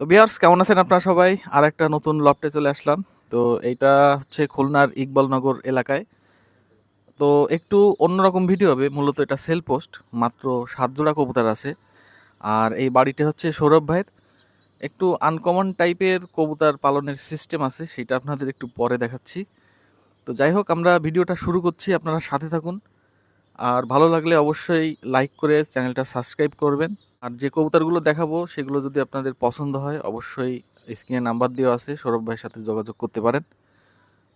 তো বিহার্স কেমন আছেন আপনারা সবাই? আর একটা নতুন লফটে চলে আসলাম। তো এইটা হচ্ছে খুলনার ইকবালনগর এলাকায়। তো একটু অন্যরকম ভিডিও হবে, মূলত এটা সেল পোস্ট, মাত্র সাত জোড়া কবুতর আছে। আর এই বাড়িটা হচ্ছে সৌরভ ভাইয়ের। একটু আনকমন টাইপের কবুতর পালনের সিস্টেম আছে, সেটা আপনাদের একটু পরে দেখাচ্ছি। তো যাই হোক, আমরা ভিডিওটা শুরু করছি, আপনারা সাথে থাকুন। আর ভালো লাগলে অবশ্যই লাইক করে চ্যানেলটা সাবস্ক্রাইব করবেন। আর যে কবুতরগুলো দেখাবো, সেগুলো যদি আপনাদের পছন্দ হয়, অবশ্যই স্ক্রিনে নাম্বার দেওয়া আছে, সৌরভ ভাইয়ের সাথে যোগাযোগ করতে পারেন।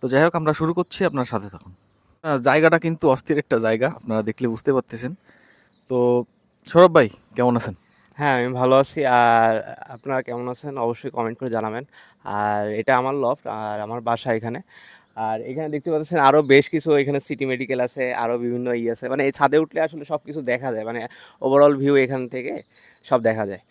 তো যাই হোক, আমরা শুরু করছি, আপনার সাথে থাকুন। জায়গাটা কিন্তু অস্থির একটা জায়গা, আপনারা দেখলে বুঝতে পারতেছেন। তো সৌরভ ভাই, কেমন আছেন? হ্যাঁ আমি ভালো আছি, আর আপনারা কেমন আছেন? অবশ্যই কমেন্ট করে জানাবেন। আর এটা আমার লফট আর আমার বাসা এখানে। আর এখানে দেখতে পাচ্ছেন আরও বেশ কিছু এখানে সিটি মেডিকেল আছে আরও বিভিন্ন ই আছে। মানে এই ছাদে উঠলে আসলে সব কিছু দেখা যায় মানে ওভারঅল ভিউ এখান থেকে সব দেখা যায়।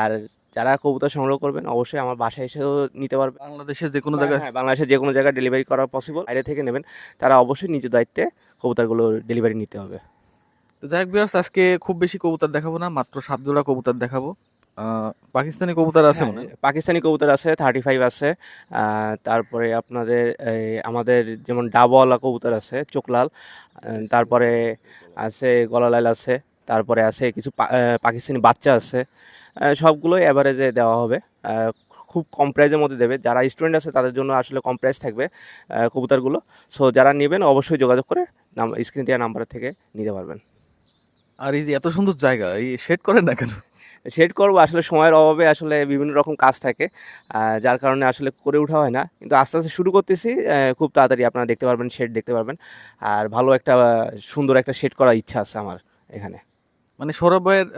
আর যারা কবুতর সংগ্রহ করবেন অবশ্যই আমার বাসায় এসেও নিতে পারবেন। বাংলাদেশের যে কোনো জায়গায় হ্যাঁ বাংলাদেশের যে কোনো জায়গায় ডেলিভারি করা পসিবল বাইরে থেকে নেবেন তারা অবশ্যই নিজের দায়িত্বে কবুতরগুলো ডেলিভারি নিতে হবে। তো যাই হোক আজকে খুব বেশি কবুতর দেখাবো না মাত্র সাত জোড়া কবুতর দেখাবো। পাকিস্তানি কবুতর আছে মনে হয়। হ্যাঁ, পাকিস্তানি কবুতর আছে থার্টি ফাইভ আছে তারপরে আপনাদের আমাদের যেমন ডাবওয়ালা কবুতর আছে চোকলাল আহ, তারপরে আছে গলালাল আছে তারপরে আছে কিছু পাকিস্তানি বাচ্চা আছে। সবগুলোই অ্যাভারেজে দেওয়া হবে। খুব কম প্রাইজের মধ্যে দেবে। যারা স্টুডেন্ট আছে তাদের জন্য আসলে কম প্রাইস থাকবে কবুতরগুলো। সো যারা নেবেন অবশ্যই যোগাযোগ করে নাম স্ক্রিন দেওয়া নাম্বার থেকে নিতে পারবেন। আর এই যে এত সুন্দর জায়গা এই শেড করেন না কেন? শেড করব। আসলে সময়ের অভাবে আসলে বিভিন্ন রকম কাজ থাকে যার কারণে আসলে করে ওঠা হয় না। কিন্তু আস্তে আস্তে শুরু করতেছি খুব তাড়াতাড়ি আপনারা দেখতে পারবেন শেড দেখতে পারবেন। আর ভালো একটা সুন্দর একটা শেড করার ইচ্ছা আছে আমার এখানে। মানে সৌরভ ভাইয়ের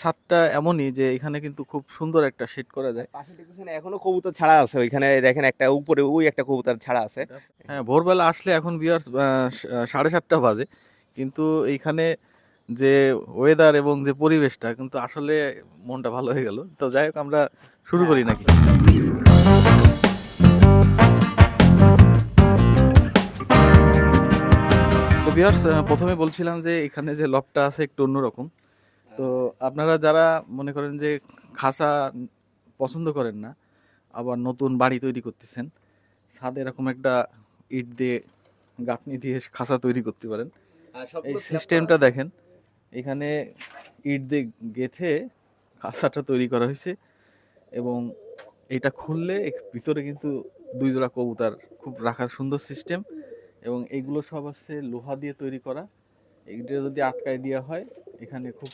সাতটা এমনই যে এখানে কিন্তু খুব সুন্দর একটা শেড করা যায়। পাশে দেখতেছেন এখনও কবুতর ছাড়া আছে। ওইখানে দেখেন একটা উপরে ওই একটা কবুতর ছাড়া আছে। হ্যাঁ ভোরবেলা আসলে এখন বিয়ার সাড়ে সাতটা বাজে। কিন্তু এইখানে যে ওয়েদার এবং যে পরিবেশটা কিন্তু আসলে মনটা ভালো হয়ে গেল। তো যাই হোক আমরা শুরু করি নাকি? তো প্রথমে বলছিলাম যে এখানে যে লবটা আছে একটু অন্যরকম। তো আপনারা যারা মনে করেন যে খাসা পছন্দ করেন না আবার নতুন বাড়ি তৈরি করতেছেন ছাদে এরকম একটা ইট দিয়ে গাঁথনি দিয়ে খাসা তৈরি করতে পারেন। এই সিস্টেমটা দেখেন। এখানে ইট দিয়ে গেথে খাসাটা তৈরি করা হয়েছে এবং এটা খুললে ভিতরে কিন্তু দুই জোড়া কবুতার, খুব রাখার সুন্দর সিস্টেম এবং এইগুলো সব আছে লোহা দিয়ে তৈরি করা। এইটা যদি আটকায় দেওয়া হয়, এখানে খুব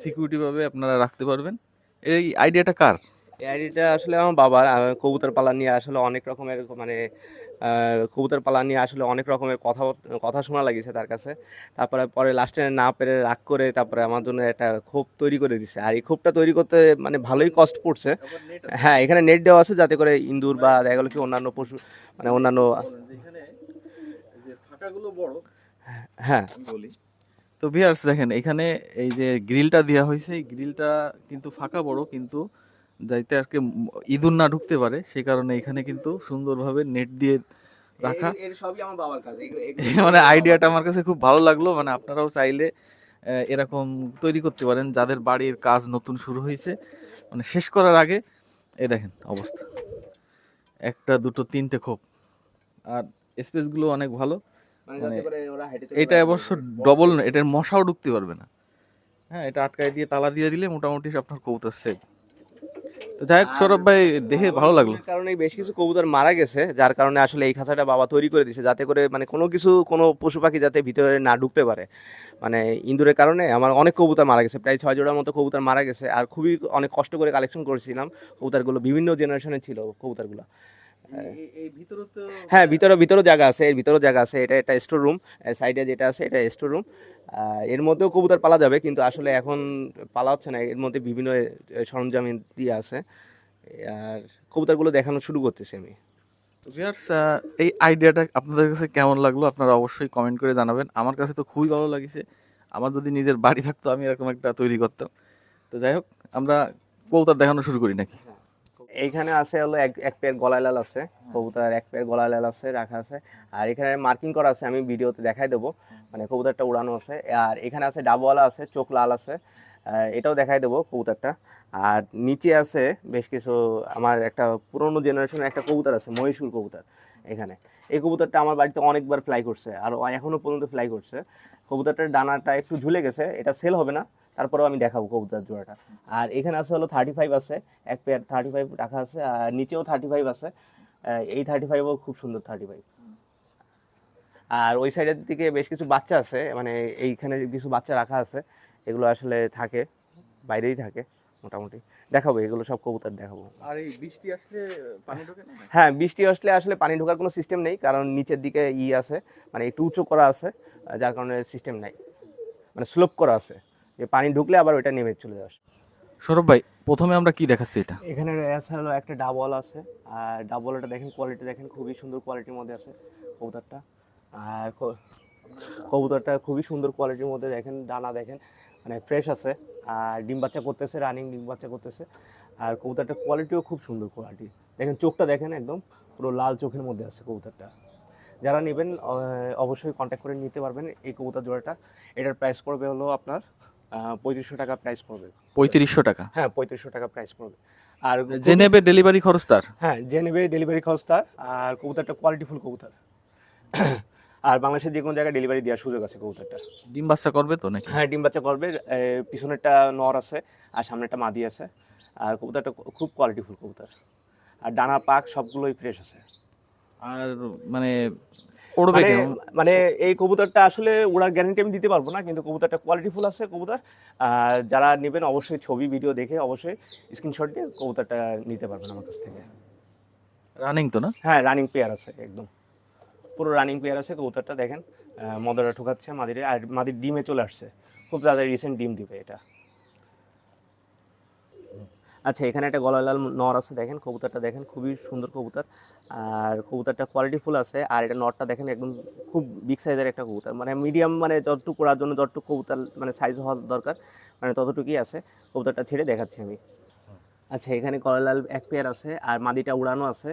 সিকিউরিটিভাবে আপনারা রাখতে পারবেন। এই আইডিয়াটা কার? এই আইডিয়াটা আসলে আমার বাবার কবুতর পালা নিয়ে আসলে অনেক রকমের মানে কবুতর পালা নিয়ে আসলে অনেক রকমের কথা কথা শোনা লাগিয়েছে তার কাছে। তারপরে পরে লাস্টে না পেরে রাগ করে তারপরে আমার জন্য একটা ক্ষোভ তৈরি করে দিছে। আর এই ক্ষোভটা তৈরি করতে মানে ভালোই কষ্ট পড়ছে। হ্যাঁ এখানে নেট দেওয়া আছে যাতে করে ইন্দুর বা দেখা গেলো কি অন্যান্য পশু মানে অন্যান্য হ্যাঁ। বলি তো ভিয়ার্স দেখেন, এখানে এই যে গ্রিলটা দেওয়া হয়েছে, এই গ্রিলটা কিন্তু ফাঁকা বড়, কিন্তু যাইতে আজকে ইঁদুর না ঢুকতে পারে সেই কারণে এখানে কিন্তু সুন্দরভাবে নেট দিয়ে রাখা। সবই আমার বাবার কাছে মানে আইডিয়াটা আমার কাছে খুব ভালো লাগল মানে আপনারাও চাইলে এরকম তৈরি করতে পারেন যাদের বাড়ির কাজ নতুন শুরু হয়েছে। মানে শেষ করার আগে এ দেখেন অবস্থা। একটা দুটো তিনটে খোপ। আর স্পেসগুলো অনেক ভালো। মানে মানে এটা অবশ্য ডবল এটার মশাও ঢুকতে পারবে না। হ্যাঁ এটা আটকায় দিয়ে তালা দিয়ে দিলে মোটামুটি আপনার কবুতর সেফ তো যাই হোক সৌরভ ভাই দেখে ভালো লাগল। কারণ কারণে বেশ কিছু কবুতর মারা গেছে যার কারণে আসলে এই খাঁচাটা বাবা তৈরি করে দিয়েছে যাতে করে মানে কোনো কিছু কোনো পশু পাখি যাতে ভিতরে না ঢুকতে পারে। মানে ইন্দুরের কারণে আমার অনেক কবুতর মারা গেছে প্রায় ছয় জোড়ার মতো কবুতর মারা গেছে আর খুবই অনেক কষ্ট করে কালেকশন করেছিলাম কবুতরগুলো বিভিন্ন জেনারেশনের ছিল কবুতরগুলো। এই ভিতরে হ্যাঁ ভিতরে ভিতরেও জায়গা আছে এর ভিতরেও জায়গা আছে এটা একটা স্টোর রুম সাইডে যেটা আছে এটা স্টোর রুম এর মধ্যেও কবুতর পালা যাবে কিন্তু আসলে এখন পালা হচ্ছে না এর মধ্যে বিভিন্ন সরঞ্জাম দিয়ে আছে। আর কবুতরগুলো দেখানো শুরু করতেছি আমি। ভিউয়ার্স এই আইডিয়াটা আপনাদের কাছে কেমন লাগল আপনারা অবশ্যই কমেন্ট করে জানাবেন। আমার কাছে তো খুবই ভালো লাগিছে। আমার যদি নিজের বাড়ি থাকতো আমি এরকম একটা তৈরি করতাম। তো যাই হোক আমরা কবুতর দেখানো শুরু করি নাকি? এইখানে আছে হলো এক এক পেয়ার গলায় লাল আছে কবুতর এক পেয়ার গলায় লাল আছে, রাখা আছে। আর এখানে মার্কিং করা আছে, আমি ভিডিওতে দেখাই দেবো। মানে কবুতরটা উড়ানো আছে। আর এখানে আছে ডাবওয়ালা আছে, চোখ লাল আছে। এটাও দেখাই দেবো কবুতরটা। আর নিচে আছে বেশ কিছু আমার একটা পুরনো জেনারেশনের একটা কবুতর আছে, মহীশূর কবুতর, এখানে। এই কবুতরটা আমার বাড়িতে অনেকবার ফ্লাই করছে আর এখনও পর্যন্ত ফ্লাই করছে। কবুতরটার ডানাটা একটু ঝুলে গেছে, এটা সেল হবে না, তারপরেও আমি দেখাবো কবুতর জোড়াটা। আর এখানে আছে হলো থার্টি ফাইভ আছে, এক পেয়ার থার্টি ফাইভ রাখা আছে, আর নিচেও থার্টি ফাইভ আছে এই থার্টি ফাইভও খুব সুন্দর থার্টি ফাইভ আর ওই সাইডের দিকে বেশ কিছু বাচ্চা আছে মানে এইখানে কিছু বাচ্চা রাখা আছে, এগুলো আসলে থাকে, বাইরেই থাকে। মোটামুটি। দেখাবো এগুলো সব কবুতর দেখাবো। আর এই বৃষ্টি আসলে পানি ঢোকে না? হ্যাঁ বৃষ্টি আসলে আসলে পানি ঢোকার কোনো সিস্টেম নেই কারণ নিচের দিকে ই আছে মানে একটু উঁচু করা আছে যার কারণে সিস্টেম নাই। মানে স্লোপ করা আছে যে পানি ঢুকলে আবার ওইটা নেমে চলে যাবে সৌরভ ভাই প্রথমে আমরা কি দেখাচ্ছি এটা? এখানে হলো একটা ডাবল আছে আর ডাবলটা দেখেন কোয়ালিটি দেখেন খুবই সুন্দর কোয়ালিটির মধ্যে আছে কবুতরটা। আর কবুতরটা খুবই সুন্দর কোয়ালিটির মধ্যে দেখেন ডানা দেখেন। মানে ফ্রেশ আছে। আর ডিম বাচ্চা করতেছে রানিং ডিম বাচ্চা করতেছে। আর কবুতরটার কোয়ালিটিও খুব সুন্দর কোয়ালিটি দেখেন চোখটা দেখেন একদম পুরো লাল চোখের মধ্যে আছে কবুতরটা। যারা নেবেন অবশ্যই কন্ট্যাক্ট করে নিতে পারবেন এই কবুতর জোড়াটা। এটার প্রাইস পড়বে হলো আপনার পঁয়ত্রিশশো টাকা প্রাইস পড়বে। পঁয়ত্রিশশো টাকা? হ্যাঁ পঁয়ত্রিশশো টাকা প্রাইস পড়বে। আর যে নেবে ডেলিভারি খরচ তার? হ্যাঁ যে নেবে ডেলিভারি খরচ তার। আর কবুতরটা কোয়ালিটিফুল কবুতর। আর বাংলাদেশের যে কোনো জায়গায় ডেলিভারি দেওয়ার সুযোগ আছে কবুতরটা। ডিম বাচ্চা করবে তো নাকি? হ্যাঁ ডিম বাচ্চা করবে। পিছনেরটা নর আছে আর সামনেরটা মাদি আছে। আর কবুতরটা খুব কোয়ালিটিফুল কবুতর। আর ডানা পাক সবগুলোই ফ্রেশ আছে। আর মানে উড়বে মানে মানে এই কবুতরটা আসলে ওড়ার গ্যারান্টি আমি দিতে পারব না কিন্তু কবুতরটা কোয়ালিটিফুল আছে কবুতর। আর যারা নেবেন অবশ্যই ছবি ভিডিও দেখে অবশ্যই স্ক্রিনশট দিয়ে কবুতরটা নিতে পারবেন আমার কাছ থেকে। রানিং তো না? হ্যাঁ রানিং পেয়ার আছে একদম। পুরো রানিং পেয়ার আছে কবুতরটা দেখেন আহ, মদরা ঠোকাচ্ছে মাদিরে আর মাদির ডিমে চলে আসছে। খুব তাড়াতাড়ি রিসেন্ট ডিম দিবে এটা। আচ্ছা এখানে একটা গলা লাল নর আছে দেখেন কবুতরটা দেখেন খুবই সুন্দর কবুতর। আর কবুতরটা কোয়ালিটিফুল আছে আর এটা নরটা দেখেন একদম খুব বিগ সাইজের একটা কবুতর। মানে মিডিয়াম মানে যতটুকু করার জন্য যতটুকু কবুতর মানে সাইজ হওয়া দরকার মানে ততটুকুই আছে। কবুতরটা ছেড়ে দেখাচ্ছি আমি। আচ্ছা এখানে কলালাল এক পেয়ার আছে আর মাদিটা উড়ানো আছে।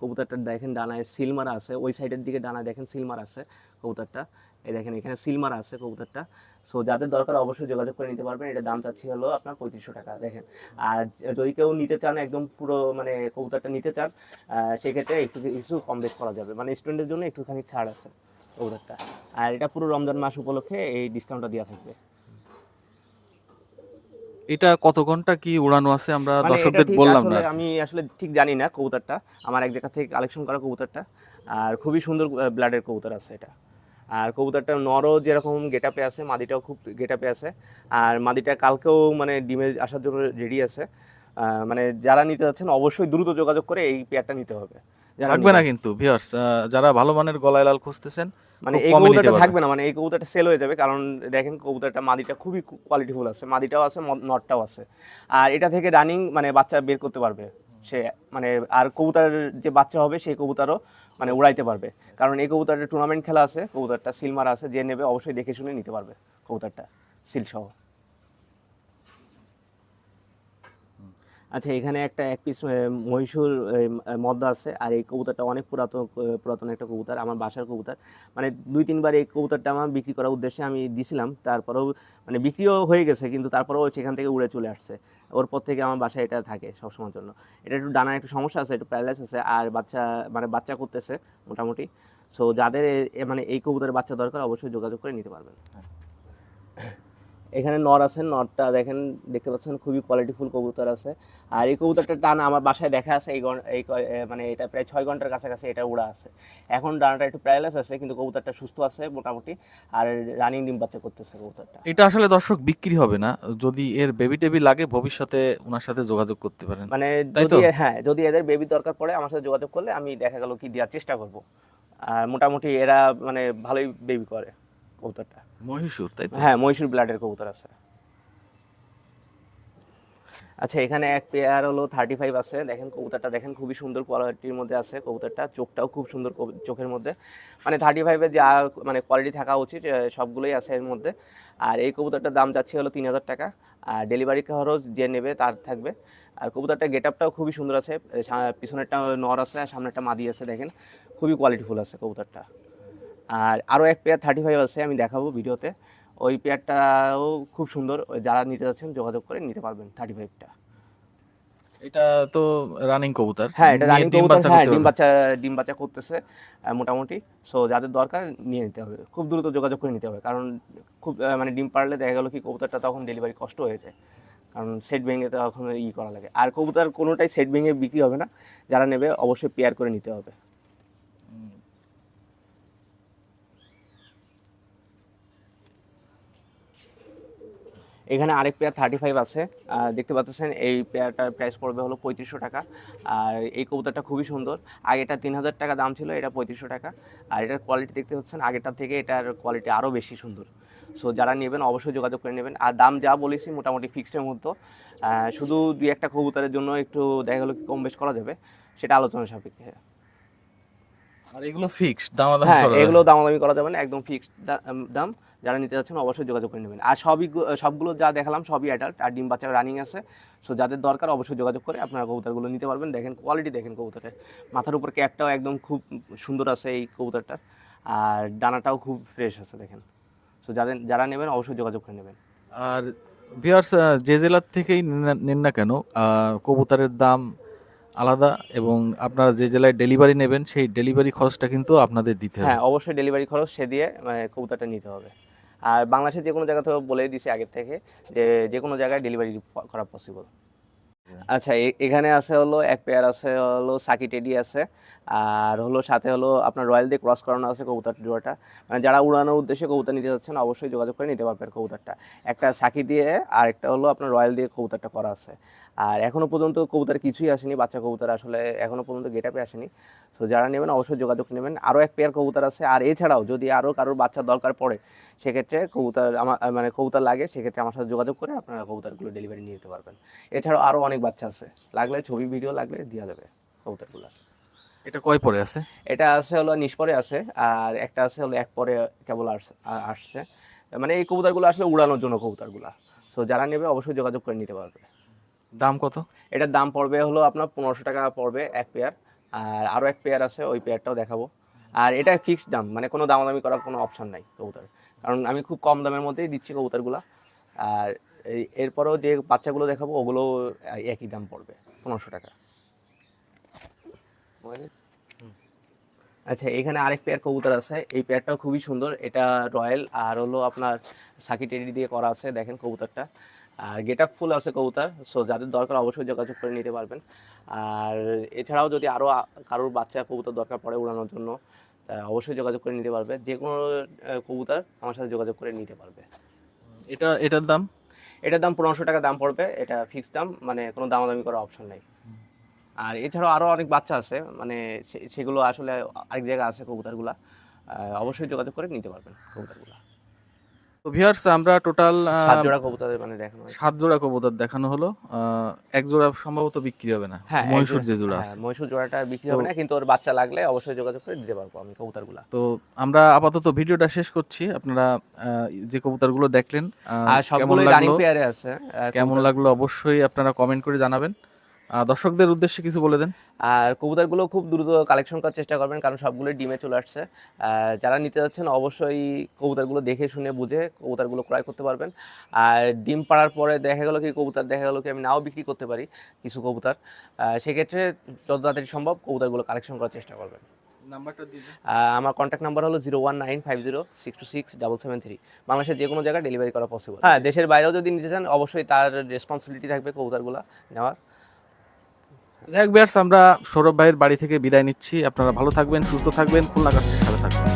কবুতরটা দেখেন ডানায় সিল মারা আছে, ওই সাইডের দিকে ডানায় দেখেন সিল মারা আছে কবুতরটা। এই দেখেন, এখানে সিল মারা আছে কবুতরটা। সো যাদের দরকার অবশ্যই যোগাযোগ করে নিতে পারবেন এটা দাম চাচ্ছি হলো আপনার পঁয়ত্রিশশো টাকা, দেখেন। আর যদি কেউ নিতে চান, একদম পুরো মানে কবুতরটা নিতে চান সেক্ষেত্রে একটু কিছু কম বেশ করা যাবে। মানে স্টুডেন্টের জন্য একটুখানি ছাড় আছে কবুতরটা। আর এটা পুরো রমজান মাস উপলক্ষে এই ডিসকাউন্টটা দেওয়া থাকবে। এটা কত ঘণ্টা কি উড়ানো আছে আমরা মানে দর্শকদের বললাম না আমি আসলে ঠিক জানি না কবুতরটা। আমার এক জায়গা থেকে কালেকশন করা কবুতরটা। আর খুবই সুন্দর ব্লাডের কবুতর আছে এটা। আর কবুতরটা নরও যেরকম গেটাপে আছে মাদিটাও খুব গেটাপে আছে। আর মাদিটা কালকেও মানে ডিমে আসার জন্য রেডি আছে। মানে যারা নিতে যাচ্ছেন অবশ্যই দ্রুত যোগাযোগ করে এই পেয়ারটা নিতে হবে। থাকবে না কিন্তু ভিউয়ার্স যারা ভালো মানের গলায় লাল খুঁজতেছেন মানে এই কবুতরটা থাকবে না মানে এই কবুতরটা সেল হয়ে যাবে কারণ দেখেন কবুতরটা মাদিটা খুবই কোয়ালিটিফুল আছে মাদিটাও আছে নটটাও আছে। আর এটা থেকে রানিং মানে বাচ্চা বের করতে পারবে। সে মানে আর কবুতর যে বাচ্চা হবে সেই কবুতরও মানে উড়াইতে পারবে। কারণ এই কবুতরটা টুর্নামেন্ট খেলা আছে কবুতরটা সিলমার আছে যে নেবে অবশ্যই দেখে শুনে নিতে পারবে কবুতরটা সিল সহ। আচ্ছা এখানে একটা এক পিস মহীশূর মদ্দা আছে, আর এই কবুতরটা অনেক পুরাতন পুরাতন একটা কবুতর, আমার বাসার কবুতর। মানে দুই, তিনবার এই কবুতরটা আমার বিক্রি করার উদ্দেশ্যে আমি দিছিলাম, তারপরেও মানে বিক্রিও হয়ে গেছে, কিন্তু তারপরেও সেখান থেকে উড়ে চলে আসছে। ওর পর থেকে আমার বাসায় এটা থাকে সবসময়ের জন্য। এটা একটু ডানার একটু সমস্যা আছে, একটু প্যারালাইস আছে, আর বাচ্চা মানে বাচ্চা করতেছে মোটামুটি। সো যাদের মানে এই কবুতরের বাচ্চা দরকার, অবশ্যই যোগাযোগ করে নিতে পারবেন। এখানে নর আছে নরটা দেখেন দেখতে পাচ্ছেন খুবই কোয়ালিটিফুল কবুতর আছে। আর এই কবুতরটা টান আমার বাসায় দেখা আছে এই এই মানে এটা প্রায় ছয় ঘণ্টার কাছাকাছি এটা উড়া আছে। এখন ডানাটা একটু প্যারালাইস আছে কিন্তু কবুতরটা সুস্থ আছে মোটামুটি আর রানিং ডিম বাচ্চা করতেছে কবুতরটা। এটা আসলে দর্শক বিক্রি হবে না যদি এর বেবি টেবি লাগে ভবিষ্যতে ওনার সাথে যোগাযোগ করতে পারেন। মানে যদি হ্যাঁ যদি এদের বেবি দরকার পড়ে আমার সাথে যোগাযোগ করলে আমি দেখা গেল কি দেওয়ার চেষ্টা করব। আর মোটামুটি এরা মানে ভালোই বেবি করে। কবুতরটা। মহীশূর তাই হ্যাঁ মহীশূর ব্লাডের কবুতর আছে। আচ্ছা এখানে এক পেয়ার হলো থার্টি ফাইভ আছে। দেখেন কবুতরটা দেখেন খুবই সুন্দর কোয়ালিটির মধ্যে আছে কবুতরটা। চোখটাও খুব সুন্দর চোখের মধ্যে। মানে থার্টি ফাইভের যা মানে কোয়ালিটি থাকা উচিত সবগুলোই আছে এর মধ্যে। আর এই কবুতরটার দাম যাচ্ছে হলো তিন হাজার টাকা। আর ডেলিভারি খরচ যে নেবে তার থাকবে। আর কবুতরটা গেট আপটাও খুবই সুন্দর আছে। পিছনেরটা নর আছে আর সামনেরটা মাদি আছে দেখেন। খুবই কোয়ালিটিফুল আছে কবুতরটা। আর আরও এক পেয়ার থার্টি ফাইভ আছে আমি দেখাবো ভিডিওতে। ওই পেয়ারটাও খুব সুন্দর ওই যারা নিতে যাচ্ছেন যোগাযোগ করে নিতে পারবেন থার্টি ফাইভটা এটা তো রানিং কবুতর। হ্যাঁ এটা রানিং ডিম কবুতর বাচ্চা হ্যাঁ ডিম বাচ্চা ডিম বাচ্চা করতেছে মোটামুটি। সো যাদের দরকার নিয়ে নিতে হবে। খুব দ্রুত যোগাযোগ করে নিতে হবে কারণ খুব মানে ডিম পারলে দেখা গেলো কি কবুতরটা তখন ডেলিভারি কষ্ট হয়ে যায়। কারণ সেট ভেঙে তখন ই করা লাগে। আর কবুতর কোনোটাই সেট ভেঙে বিক্রি হবে না। যারা নেবে অবশ্যই পেয়ার করে নিতে হবে। এখানে আরেক পেয়ার থার্টি ফাইভ আছে দেখতে পাচ্ছেন এই পেয়ারটার প্রাইস পড়বে হলো পঁয়ত্রিশশো টাকা। আর এই কবুতরটা খুবই সুন্দর। আগেটা তিন হাজার টাকা দাম ছিল এটা পঁয়ত্রিশশো টাকা। আর এটার কোয়ালিটি দেখতে পাচ্ছেন আগেটার থেকে এটার কোয়ালিটি আরও বেশি সুন্দর। সো যারা নেবেন অবশ্যই যোগাযোগ করে নেবেন। আর দাম যা বলেছি মোটামুটি ফিক্সডের মধ্যে শুধু দুই একটা কবুতরের জন্য একটু দেখা গেলো কম বেশ করা যাবে সেটা আলোচনা সাপেক্ষে। আর এগুলো ফিক্সড দামাদামি হ্যাঁ এগুলো দামাদামি করা যাবে না একদম ফিক্সড দাম। যারা নিতে যাচ্ছেন অবশ্যই যোগাযোগ করে নেবেন। আর সবই সবগুলো যা দেখালাম সবই অ্যাডাল্ট আর ডিম বাচ্চা রানিং আছে। সো যাদের দরকার অবশ্যই যোগাযোগ করে আপনারা কবুতরগুলো নিতে পারবেন। দেখেন কোয়ালিটি দেখেন কবুতরের মাথার উপর ক্যাপটাও একদম খুব সুন্দর আছে এই কবুতরটার। আর ডানাটাও খুব ফ্রেশ আছে দেখেন। সো যাদের যারা নেবেন অবশ্যই যোগাযোগ করে নেবেন। আর ভিউয়ার্স যে জেলার থেকেই নেন না- কেন কবুতরের দাম আলাদা এবং আপনারা যে জেলায় ডেলিভারি নেবেন সেই ডেলিভারি খরচটা কিন্তু আপনাদের দিতে হবে। হ্যাঁ অবশ্যই ডেলিভারি খরচ সে দিয়ে মানে কবুতরটা নিতে হবে। আর বাংলাদেশের যে কোনো জায়গা থেকে বলে দিছি আগের থেকে যে যে কোনো জায়গায় ডেলিভারি করা পসিবল আচ্ছা এখানে আছে হলো এক পেয়ার আছে হলো সাকি টেডি আছে, আর হলো সাথে হলো আপনার রয়্যাল দিয়ে ক্রস করানো আছে কবুতর জোড়াটা মানে যারা উড়ানোর উদ্দেশ্যে কবুতর নিতে যাচ্ছেন, অবশ্যই যোগাযোগ করে নিতে পারবেন কবুতরটা। একটা সাকি দিয়ে আর একটা হলো আপনার রয়্যাল দিয়ে কবুতরটা করা আছে। আর এখনও পর্যন্ত কবুতর কিছুই আসেনি বাচ্চা কবুতর আসলে এখনও পর্যন্ত গেট আপে আসেনি। তো যারা নেবেন অবশ্যই যোগাযোগ নেবেন। আরও এক পেয়ার কবুতর আছে আর এছাড়াও যদি আরও কারোর বাচ্চা দরকার পড়ে সেক্ষেত্রে কবুতর আমার মানে কবুতর লাগে সেক্ষেত্রে আমার সাথে যোগাযোগ করে আপনারা কবুতরগুলো ডেলিভারি নিয়ে যেতে পারবেন। এছাড়াও আরও অনেক বাচ্চা আছে লাগলে ছবি ভিডিও লাগলে দেওয়া যাবে কবুতরগুলো। এটা কয় পরে আছে? এটা আছে হলো নিষ্পরে আছে আর একটা আছে হলো এক পরে কেবল আস- আসছে। মানে এই কবুতরগুলো আসলে উড়ানোর জন্য কবুতরগুলো। সো যারা নেবে অবশ্যই যোগাযোগ করে নিতে পারবে। দাম কত? এটার দাম পড়বে হলো আপনার পনেরোশো টাকা পড়বে এক পেয়ার আর আরও এক পেয়ার আছে, ওই পেয়ারটাও দেখাবো। আর এটা ফিক্সড দাম মানে কোনো দামাদামি করার কোনো অপশন নাই কবুতর কারণ আমি খুব কম দামের মধ্যেই দিচ্ছি কবুতরগুলো। আর এরপরেও যে বাচ্চাগুলো দেখাবো, ওগুলো একই দাম পড়বে, পনেরোশো টাকা। আচ্ছা এখানে আরেক পেয়ার কবুতর আছে, এই পেয়ারটাও খুবই সুন্দর। এটা রয়্যাল, আর হলো আপনার সাকি টেডি দিয়ে করা আছে, দেখেন কবুতরটা। আর গেট আপ ফুল আছে কবুতর সো যাদের দরকার অবশ্যই যোগাযোগ করে নিতে পারবেন। আর এছাড়াও যদি আরও কারোর বাচ্চা কবুতর দরকার পড়ে উড়ানোর জন্য অবশ্যই যোগাযোগ করে নিতে পারবে। যে কোনো কবুতর আমার সাথে যোগাযোগ করে নিতে পারবে। এটা এটার দাম? এটার দাম পনেরোশো টাকা দাম পড়বে এটা ফিক্সড দাম মানে কোনো দামাদামি করার অপশন নেই। আর এছাড়াও আরও অনেক বাচ্চা আছে মানে সে- সেগুলো আসলে আরেক জায়গায় আছে কবুতরগুলা অবশ্যই যোগাযোগ করে নিতে পারবেন কবুতরগুলা। তো ভিউয়ার্স আমরা টোটাল সাত জোড়া কবুতর মানে দেখানো হয়েছে। সাত জোড়া কবুতর দেখানো হলো। আহ, এক জোড়া সম্ভবত বিক্রি হবে না। হ্যাঁ এক মহীশূর যে জোড়া হ্যাঁ, আছে। মহীশূর জোড়াটা বিক্রি হবে তো- না কিন্তু ওর বাচ্চা লাগলে অবশ্যই যোগাযোগ করে দিতে পারব আমি কবুতরগুলা। তো আমরা আপাতত ভিডিওটা শেষ করছি। আপনারা আহ, যে কবুতরগুলো দেখলেন আহ, আর কেমন রানিং লাগল? পেয়ারে আছে। আহ, কেমন লাগল অবশ্যই আপনারা কমেন্ট করে জানাবেন। দর্শকদের উদ্দেশ্যে কিছু বলে দেন। আর কবুতরগুলো খুব দ্রুত কালেকশন করার চেষ্টা করবেন কারণ সবগুলোই ডিমে চলে আসছে। যারা নিতে যাচ্ছেন অবশ্যই কবুতরগুলো দেখে শুনে বুঝে কবুতরগুলো ক্রয় করতে পারবেন। আর ডিম পাড়ার পরে দেখা গেলো কি কবুতর দেখা গেলো কি আমি নাও বিক্রি করতে পারি কিছু কবুতর। সেক্ষেত্রে যত তাড়াতাড়ি সম্ভব কবুতরগুলো কালেকশন করার চেষ্টা করবেন। নাম্বারটা আমার কন্ট্যাক্ট নাম্বার হলো zero one nine five zero six two six double seven three বাংলাদেশের যে কোনো জায়গায় ডেলিভারি করা পসিবল হ্যাঁ দেশের বাইরেও যদি নিতে চান অবশ্যই তার রেসপন্সিবিলিটি থাকবে কবুতরগুলো নেওয়ার। দেখ আমরা সৌরভ ভাইয়ের বাড়ি থেকে বিদায় নিচ্ছি। আপনারা ভালো থাকবেন, সুস্থ থাকবেন, খুলনা কাস্টের সাথে থাকবেন।